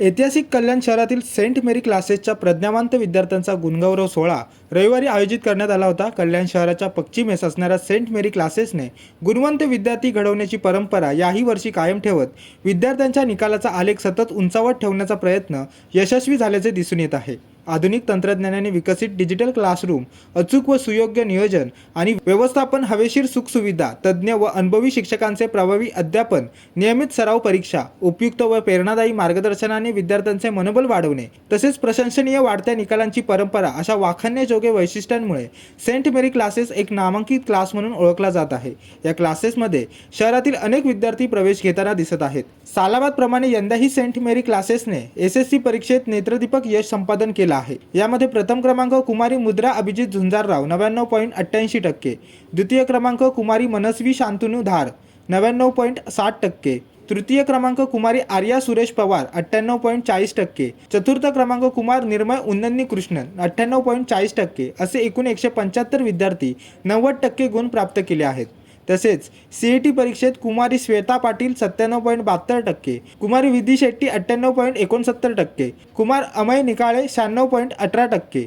ऐतिहासिक कल्याण शहरातील सेंट मेरी क्लासेसच्या प्रज्ञावंत विद्यार्थ्यांचा गुणगौरव सोहळा रविवारी आयोजित करण्यात आला होता. कल्याण शहराच्या पश्चिमेस असणाऱ्या सेंट मेरी क्लासेसने गुणवंत विद्यार्थी घडवण्याची परंपरा याही वर्षी कायम ठेवत विद्यार्थ्यांच्या निकालाचा आलेख सतत उंचावत ठेवण्याचा प्रयत्न यशस्वी झाल्याचे दिसून येत आहे. आधुनिक तंत्रज्ञानाने विकसित डिजिटल क्लासरूम अचूक व सुयोग्य नियोजन आणि व्यवस्थापन हवेशीर सुखसुविधा तज्ज्ञ व अनुभवी शिक्षकांचे प्रभावी अध्यापन नियमित सराव परीक्षा उपयुक्त व प्रेरणादायी मार्गदर्शनाने विद्यार्थ्यांचे मनोबल वाढवणे तसेच प्रशंसनीय वाढत्या निकालांची परंपरा अशा वाखाणण्याजोगे वैशिष्ट्यांमुळे सेंट मेरी क्लासेस एक नामांकित क्लास म्हणून ओळखला जात आहे. या क्लासेसमध्ये शहरातील अनेक विद्यार्थी प्रवेश घेताना दिसत आहेत. सालाबादप्रमाणे यंदाही सेंट मेरी क्लासेसने एस एस सी परीक्षेत नेत्रदीपक यश संपादन केलं आहे. यामध्ये प्रथम क्रमांक कुमारी मुद्रा अभिजित झुंजारराव नव्याण्णव पॉईंट अठ्ठ्याऐंशी टक्के. द्वितीय क्रमांक कुमारी मनस्वी शांतनू धार नव्याण्णव पॉईंट साठ टक्के. तृतीय क्रमांक कुमारी आर्या सुरेश पवार अठ्ठ्याण्णव पॉईंट चाळीस टक्के. चतुर्थ क्रमांक कुमार निर्मय उन्ननी कृष्णन अठ्ठ्याण्णव पॉईंट चाळीस टक्के. असे एकूण एकशे पंच्याहत्तर विद्यार्थी नव्वद टक्के गुण प्राप्त केले आहेत. तसेच सी ई टी परीक्षेत कुमारी श्वेता पाटील सत्त्याण्णव पॉईंट बहात्तर टक्के कुमारी विधी शेट्टी अठ्ठ्याण्णव पॉईंट एकोणसत्तर टक्के कुमार अमय निकाळे शहाण्णव पॉईंट अठरा टक्के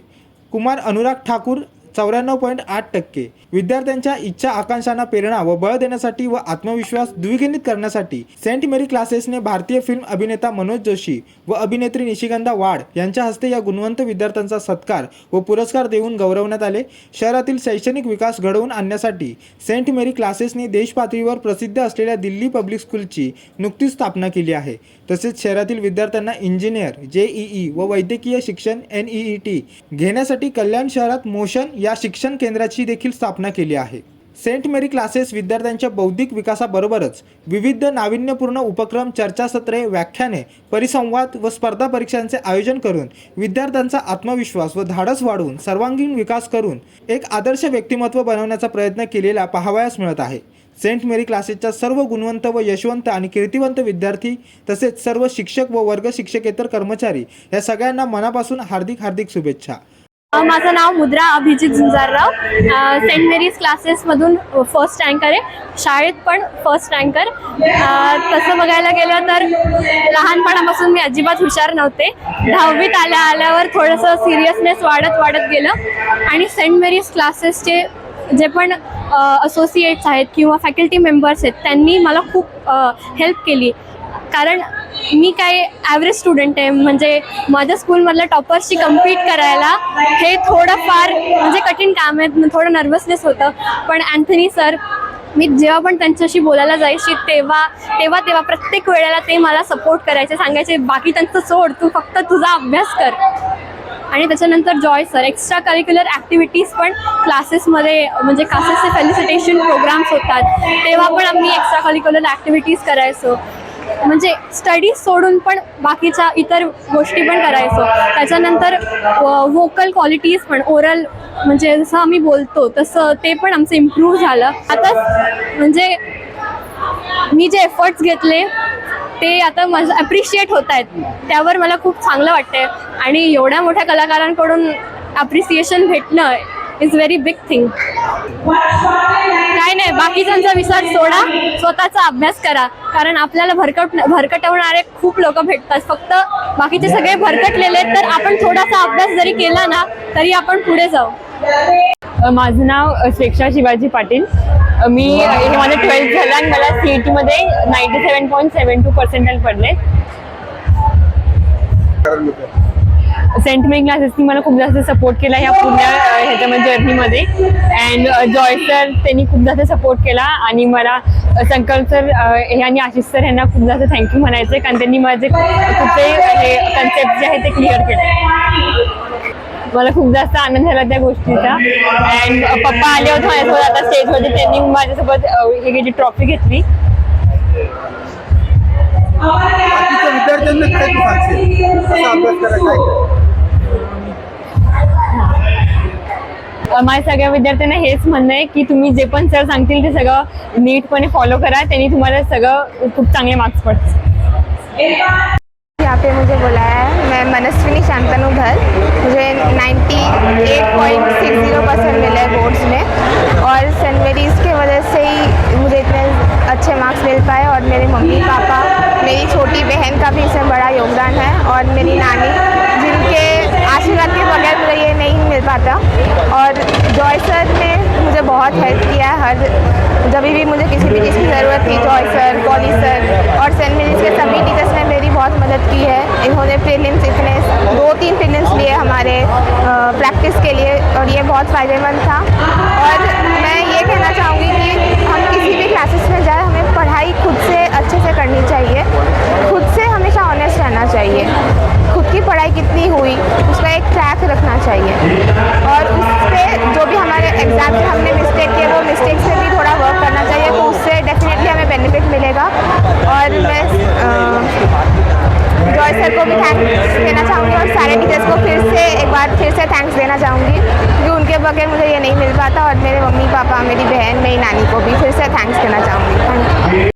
कुमार अनुराग ठाकूर चौऱ्याण्णव पॉईंट आठ टक्के. विद्यार्थ्यांच्या इच्छा आकांक्षांना प्रेरणा व बळ देण्यासाठी व आत्मविश्वास द्विगुणित करण्यासाठी सेंट मेरी क्लासेसने भारतीय फिल्म अभिनेता मनोज जोशी व अभिनेत्री निशिगंधा वाड यांच्या हस्ते या गुणवंत विद्यार्थ्यांचा सत्कार व पुरस्कार देऊन गौरवण्यात आले. शहरातील शैक्षणिक विकास घडवून आणण्यासाठी सेंट मेरी क्लासेसने देशपातळीवर प्रसिद्ध असलेल्या दिल्ली पब्लिक स्कूलची नुकतीच स्थापना केली आहे. तसेच शहरातील विद्यार्थ्यांना इंजिनियर जेईई व वैद्यकीय शिक्षण एन ई टी घेण्यासाठी कल्याण शहरात मोशन या शिक्षण केंद्राची देखील स्थापना केली आहे. सेंट मेरी क्लासेस विद्यार्थ्यांच्या बौद्धिक विकासाबरोबरच विविध नाविन्यपूर्ण उपक्रम चर्चासत्रे व्याख्याने परिसंवाद व स्पर्धा परीक्षांचे आयोजन करून विद्यार्थ्यांचा आत्मविश्वास व धाडस वाढवून सर्वांगीण विकास करून एक आदर्श व्यक्तिमत्व बनवण्याचा प्रयत्न केलेला पाहावयास मिळत आहे. सेंट मेरी क्लासेसच्या सर्व गुणवंत व यशवंत आणि कीर्तिवंत विद्यार्थी तसेच सर्व शिक्षक व वर्ग शिक्षकेतर कर्मचारी या सगळ्यांना मनापासून हार्दिक हार्दिक शुभेच्छा. माझं नाव मुद्रा अभिजित झुंजारराव. सेंट मेरीज क्लासेसमधून फर्स्ट रँकर आहे. शाळेत पण फर्स्ट रँकर तसं बघायला गेलं तर लहानपणापासून मी अजिबात हुशार नव्हते. दहावीत आल्या आल्यावर थोडंसं सिरियसनेस वाढत वाढत गेलं. आणि सेंट मेरीज क्लासेसचे जे पण असोसिएट्स आहेत किंवा फॅकल्टी मेंबर्स आहेत त्यांनी मला खूप हेल्प केली. कारण मी काय ॲव्हरेज स्टुडंट आहे. म्हणजे माझ्या स्कूलमधल्या टॉपर्सशी कम्पीट करायला हे थोडंफार म्हणजे कठीण काम आहे. थोडं नर्वसनेस होतं. पण अँथनी सर मी जेव्हा पण त्यांच्याशी बोलायला जायची तेव्हा तेव्हा तेव्हा प्रत्येक वेळेला ते मला सपोर्ट करायचे सांगायचे बाकी त्यांचं सोड तू फक्त तुझा अभ्यास कर. आणि त्याच्यानंतर Joy sir extra curricular activities पण क्लासेसमध्ये म्हणजे क्लासेसचे फेलिसिटेशन प्रोग्राम्स होतात. तेव्हा पण आम्ही एक्स्ट्रा करिक्युलर ॲक्टिव्हिटीज करायचो. म्हणजे स्टडीज सोडून पण बाकीच्या इतर गोष्टी पण करायचो. त्याच्यानंतर व्होकल क्वालिटीज पण ओरल म्हणजे जसं आम्ही बोलतो तसं ते पण आमचं इम्प्रूव्ह झालं. आता म्हणजे मी जे एफर्ट्स घेतले ते आता माझं ॲप्रिशिएट होत आहेत. त्यावर मला खूप चांगलं वाटतंय. आणि एवढ्या मोठ्या कलाकारांकडून ॲप्रिसिएशन भेटणं इज व्हेरी बिग थिंग काय नाही बाकीच्यांचा विचार सोडा स्वतःचा अभ्यास करा. कारण आपल्याला भरकट भरकटवणारे खूप लोक भेटतात. फक्त बाकीचे सगळे भरकटलेले आहेत तर आपण थोडासा अभ्यास जरी केला ना तरी आपण पुढे जाऊ. माझं नाव स्वेक्षा शिवाजी पाटील. मी हे माझं ट्वेल्थ झालं आणि मला सी ई टीमध्ये ninety seven point seven two percentage पडले. सेंट मेरी क्लासेसनी मला खूप जास्त सपोर्ट केला ह्या पूर्ण ह्याच्यामध्ये जर्नीमध्ये अँड जॉय सर त्यांनी खूप जास्त सपोर्ट केला आणि मला संकल्प सर हे आणि आशिष सर यांना खूप जास्त थँक्यू म्हणायचं कारण त्यांनी माझे कुठे हे कन्सेप्ट जे आहे ते क्लिअर केले. मला खूप जास्त आनंद झाला त्या गोष्टीचा. अँड पप्पा आले होते माझ्यासोबत. आता स्टेजमध्ये त्यांनी माझ्यासोबत हे जी ट्रॉफी घेतली. विद्यार्थ्यांना काय सांगशील? माझ्या सगळ्या विद्यार्थ्यांना हेच म्हणणं आहे की तुम्ही जे पण सर सांगतील ते सगळं नीटपणे फॉलो करा त्यांनी तुम्हाला सगळं खूप चांगले मार्क्स पडतील. यहाँ पे मुझे बुलाया है मैं मनस्विनी शांतनु घर मुझे 98.6 परसेंट मिले बोर्ड्स में और सेंट के वजह से ही मुझे इतने अच्छे मार्क्स मिल पाए और मेरे मम्मी पापा मेरी छोटी बहन का भी इसमें बड़ा योगदान है और मेरी नानी आशीर्वाद के बगैर मुझे ये नहीं मिल पाता। और जॉय सर ने मुझे बहुत हेल्प किया है हर जब भी मुझे किसी भी चीज़ की ज़रूरत थी जॉय सर पॉली सर और सेंट मेरीज़ के सभी टीचर्स ने मेरी बहुत मदद की है। इन्होंने प्रीलिम्स इतने दो तीन प्रीलिम्स लिए हमारे प्रैक्टिस के लिए और ये बहुत फ़ायदेमंद था। और मैं ये कहना चाहूँगी कि हम किसी भी क्लासेस में जाए सारे टीचर्स को फिर से एक बार फिर से थैंक्स देना चाहूँगी, क्योंकि उनके बगैर मुझे ये नहीं मिल पाता और मेरे मम्मी, पापा, मेरी बहन, मेरी नानी को भी फिर से थैंक्स देना चाहूँगी।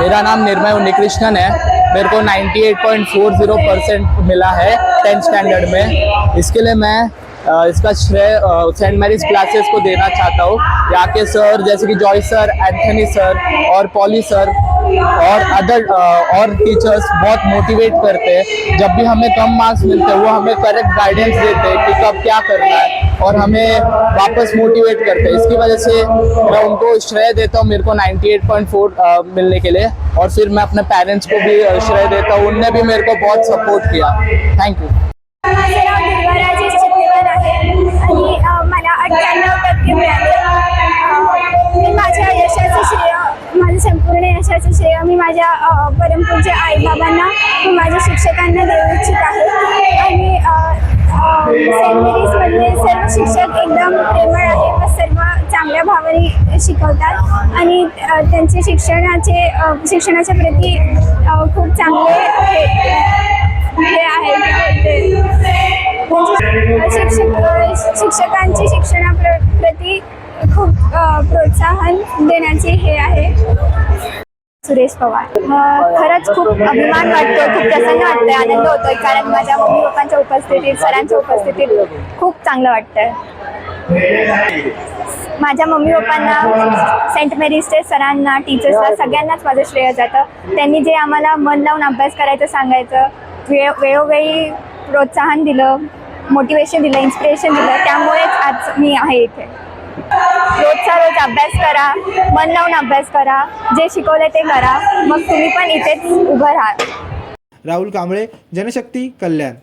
मेरा नाम निर्मय उन्नीकृष्णन है। मेरे को 98.40 परसेंट मिला है टेंथ स्टैंडर्ड में। इसके लिए मैं इसका श्रेय सेंट मैरीज क्लासेस को देना चाहता हूँ। यहाँ के सर जैसे कि जॉय सर एंथनी सर और पॉली सर और अदर और टीचर्स बहुत मोटिवेट करते हैं। जब भी हमें कम मार्क्स मिलते हैं वो हमें करेक्ट गाइडेंस देते हैं कि कब क्या करना है और हमें वापस मोटिवेट करते हैं। इसकी वजह से मैं उनको श्रेय देता हूँ मेरे को 98.4 अ, मिलने के लिए और फिर मैं अपने पेरेंट्स को भी श्रेय देता हूँ। उनने भी मेरे को बहुत सपोर्ट किया। थैंक यू मला अठ्ठ्याण्णव टक्के मिळाले. मी माझ्या यशाचं श्रेय माझं संपूर्ण यशाचं श्रेय मी माझ्या परमपूरच्या आई आईबाबांना व माझ्या शिक्षकांना देऊ इच्छित आहे. आणि सेंट मेरीजमधले सर्व शिक्षक एकदम प्रेमळ आहे व सर्व चांगल्या भावाने शिकवतात. आणि त्यांचे शिक्षणाचे शिक्षणाच्या प्रती खूप चांगले हे हे आहे शिक्षक शिक्षकांची शिक्षणा प्रती खूप प्रोत्साहन देण्याचे हे आहे. सुरेश पवार. खरंच खूप अभिमान वाटतो खूप प्रसन्न वाटतंय आनंद होतोय कारण माझ्या मम्मी पप्पांच्या उपस्थितीत सरांच्या उपस्थितीत खूप चांगलं वाटतंय. माझ्या मम्मी पप्पांना सेंट मेरीजचे सरांना टीचर्सला सगळ्यांनाच माझं श्रेय जातं. त्यांनी जे आम्हाला मन लावून अभ्यास करायचं सांगायचं वेळ वेळोवेळी प्रोत्साहन दिलं मोटिवेशन दिलं इन्स्पिरेशन दिलं त्यामुळेच आज मी आहे इथे. रोजचा रोज अभ्यास करा मन लावून अभ्यास करा जे शिकवले ते करा. मग तुम्ही पण इथेच उभं राहा. राहुल कांबळे जनशक्ती कल्याण.